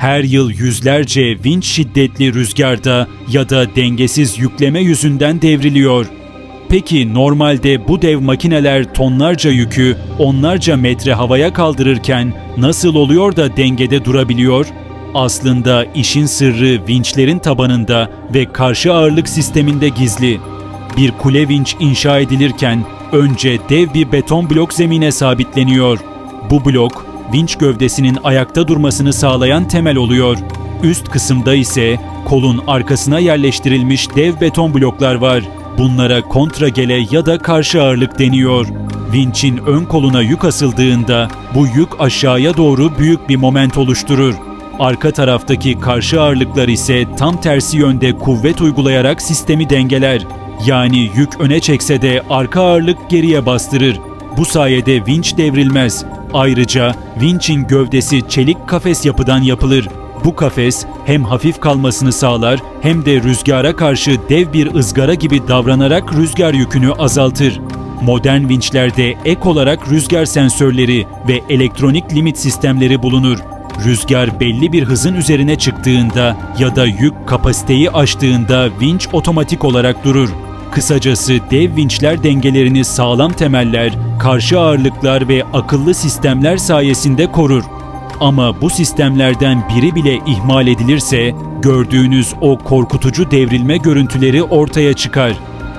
Her yıl yüzlerce vinç şiddetli rüzgarda ya da dengesiz yükleme yüzünden devriliyor. Peki normalde bu dev makineler tonlarca yükü onlarca metre havaya kaldırırken nasıl oluyor da dengede durabiliyor? Aslında işin sırrı vinçlerin tabanında ve karşı ağırlık sisteminde gizli. Bir kule vinç inşa edilirken önce dev bir beton blok zemine sabitleniyor. Bu blok vinç gövdesinin ayakta durmasını sağlayan temel oluyor. Üst kısımda ise kolun arkasına yerleştirilmiş dev beton bloklar var. Bunlara kontragele ya da karşı ağırlık deniyor. Vinçin ön koluna yük asıldığında bu yük aşağıya doğru büyük bir moment oluşturur. Arka taraftaki karşı ağırlıklar ise tam tersi yönde kuvvet uygulayarak sistemi dengeler. Yani yük öne çekse de arka ağırlık geriye bastırır. Bu sayede vinç devrilmez. Ayrıca vinçin gövdesi çelik kafes yapıdan yapılır. Bu kafes hem hafif kalmasını sağlar hem de rüzgara karşı dev bir ızgara gibi davranarak rüzgar yükünü azaltır. Modern vinçlerde ek olarak rüzgar sensörleri ve elektronik limit sistemleri bulunur. Rüzgar belli bir hızın üzerine çıktığında ya da yük kapasiteyi aştığında vinç otomatik olarak durur. Kısacası dev vinçler dengelerini sağlam temeller, karşı ağırlıklar ve akıllı sistemler sayesinde korur. Ama bu sistemlerden biri bile ihmal edilirse gördüğünüz o korkutucu devrilme görüntüleri ortaya çıkar.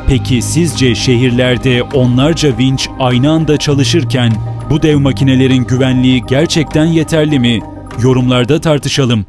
Peki sizce şehirlerde onlarca vinç aynı anda çalışırken bu dev makinelerin güvenliği gerçekten yeterli mi? Yorumlarda tartışalım.